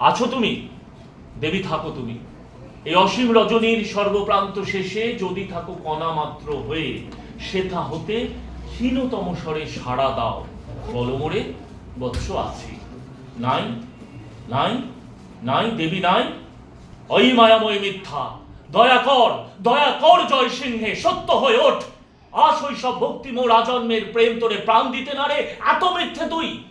আছো তুমি? দেবী থাকো তুমি। এই অসীম রজনীর সর্বপ্রান্ত শেষে যদি থাকো কণা মাত্র হয়ে, সেথা হতে ক্ষীণতম স্বরে সাড়া দাও। বলমোরে বৎস আছি। নাই নাই নাই, দেবী, নাই। ওই মায়াময় মিথ্যা, দয়া কর দয়া কর জয় সিংহে, সত্য হয়ে ওঠ। আস ওই সব ভক্তি মোর আজন্মের প্রেম তোরে প্রাণ দিতে না রে এত মিথ্যে তুই।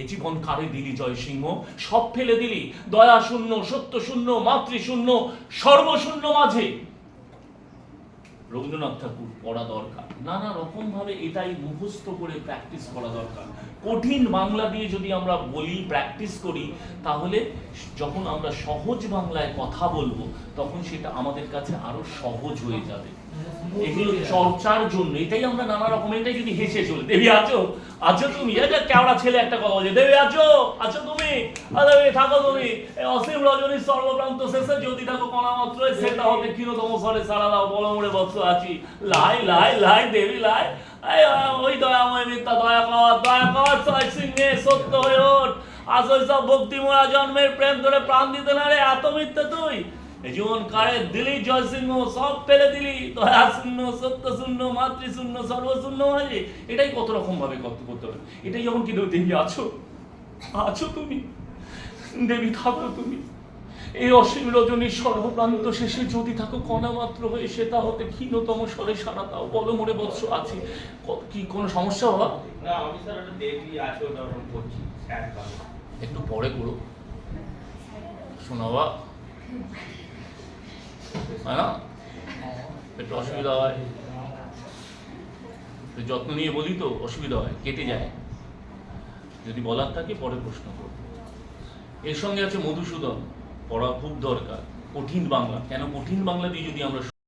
এ জীবন কারে দিলি জয় সিংহ সব ফেলে দিলি। দয়া শূন্য, সত্য শূন্য, মাতৃ শূন্য, সর্বশূন্য মাঝে। রবীন্দ্রনাথ ঠাকুর পড়া দরকার। নানা রকম ভাবে এটাই মুখস্থ করে প্র্যাকটিস করা দরকার। কঠিন বাংলা দিয়ে যদি আমরা বলি প্র্যাকটিস করি, তাহলে যখন আমরা সহজ বাংলায় কথা বলব, তখন সেটা আমাদের কাছে আরও সহজ হয়ে যাবে। এগুলো চর্চার জন্য, এটাই আমরা নানা রকম এটাই যদি হেসে দেবী, আছো? আছো তুমি? কেওড়া ছেলে একটা কথা বলছে, দেবী, আছো? আছো তুমি? আ দেবী, থাকো তুমি। অসীম রজনীর সর্বপ্রান্ত শেষে যদি থাকো সেটা স্বরে সারা দাও বৎস আছি। লাই লাই লাই, দেবী, লাই। ওই মিথ্যা, দয়া কর দয়া কর ছয় সিংহে, সত্য হয়ে ওঠ। আসল সব ভক্তি মোরা জন্মের প্রেম ধরে প্রাণ দিতে না রে, এত মিথ্যা তুই? জীবন কারে দিলি জয় সিংহ সব ফেলে দিলি। দয়া শূন্য সত্য শূন্য মাতৃ শূন্য সর্বশূন্য মাঝে এটাই কত রকম ভাবে কত করতে হবে এটাই যখন কিন্তু দেবী আছো আছো তুমি। দেবী থাকো তুমি। এই অসীম রজনীর সর্বপ্রান্ত শেষে যদি থাকো কণা মাত্র হয়ে সেটা হতে ক্ষীণতম স্বরে সারা দাও। বলো মোরে বৎস আছে। কি কোনো সমস্যা বাবা? না আমি স্যার ওটা দেখি আছে ওটা করছি একটু পরে করো। শোনো বাবা। হয়? না একটু অসুবিধা হয়। যত্ন নিয়ে বলি তো, অসুবিধা হয়, কেটে যায়। যদি বলার থাকে পরে প্রশ্ন করব। এর সঙ্গে আছে মধুসূদন, পড়া খুব দরকার। কঠিন বাংলা। কেন কঠিন বাংলা দিয়ে যদি আমরা